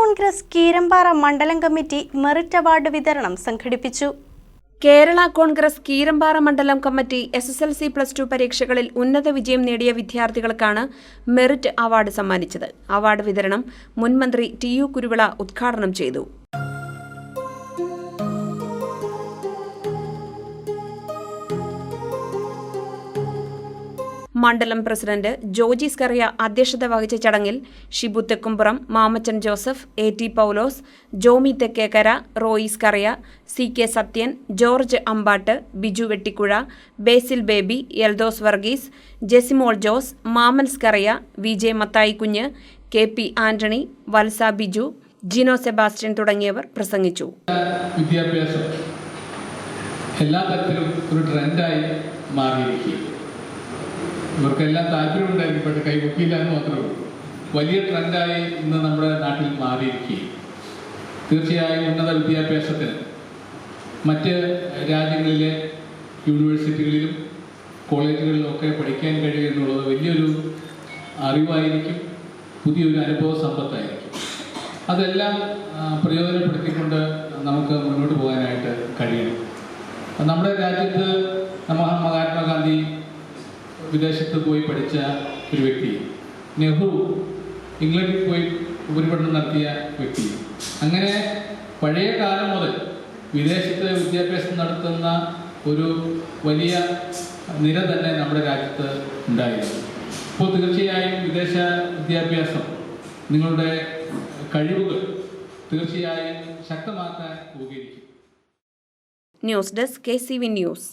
കോൺഗ്രസ് കീരമ്പാറ മണ്ഡലം committee merit award വിതരണം സംഘടിപ്പിച്ചു. കേരള കോൺഗ്രസ് കീരമ്പാറ മണ്ഡലം committee S S L C plus two പരീക്ഷകളിൽ ഉന്നത വിജയം നേടിയ വിദ്യാർത്ഥികൾക്കാണ് മെറിറ്റ് അവാർഡ് സമ്മാനിച്ചത്. അവാർഡ് വിതരണം മുൻമന്ത്രി ടി യു കുരുവിള ഉദ്ഘാടനം ചെയ്തു. മണ്ഡലം പ്രസിഡന്റ് ജോജി സ്കറിയ അധ്യക്ഷത വഹിച്ച ചടങ്ങിൽ Shibu Thekkumpuram Mamachan Joseph A T Paulose Jomy Thekkekara Roy Scaria C K Sathyan George Ambatt Biju Vettikuzha Basil Baby Eldhose Varghese Jessymol Jose Mammen Scaria V J Mathai Kunju K P Antony Valsa Biju Jino Sebastian തുടങ്ങിയവർ പ്രസംഗിച്ചു. വിദ്യാഭ്യാസം എല്ലാ തരത്തിലും ഒരു ട്രെൻഡായി മാറിയിരിക്കുകയും ഇവർക്കെല്ലാം താല്പര്യമുണ്ടായിരിക്കും പക്ഷെ കൈപൊക്കിയില്ല എന്ന് മാത്രമേ ഉള്ളൂ. വലിയ ട്രെൻഡായി ഇന്ന് നമ്മുടെ നാട്ടിൽ മാറിയിരിക്കുകയും തീർച്ചയായും ഉന്നത വിദ്യാഭ്യാസത്തിന് മറ്റ് രാജ്യങ്ങളിലെ യൂണിവേഴ്സിറ്റികളിലും കോളേജുകളിലും ഒക്കെ പഠിക്കാൻ കഴിയുക എന്നുള്ളത് വലിയൊരു അറിവായിരിക്കും പുതിയൊരു അനുഭവ സമ്പത്തായിരിക്കും. അതെല്ലാം പ്രയോജനപ്പെടുത്തിക്കൊണ്ട് നമുക്ക് മുന്നോട്ട് പോകാനായിട്ട് കഴിയണം. നമ്മുടെ രാജ്യത്ത് നമ്മ മഹാത്മാഗാന്ധി വിദേശത്ത് പോയി പഠിച്ച ഒരു വ്യക്തി. നെഹ്റു ഇംഗ്ലണ്ടിൽ പോയി ഉപരിപഠനം നടത്തിയ വ്യക്തി. അങ്ങനെ പഴയ കാലം മുതൽ വിദേശത്ത് വിദ്യാഭ്യാസം നടത്തുന്ന ഒരു വലിയ നിര തന്നെ നമ്മുടെ രാജ്യത്ത് ഉണ്ടായിരുന്നു. അപ്പോൾ തീർച്ചയായും വിദേശ വിദ്യാഭ്യാസം നിങ്ങളുടെ കഴിവുകൾ തീർച്ചയായും ശക്തമാക്കാൻ ഉപകരിക്കും news desk K C V news.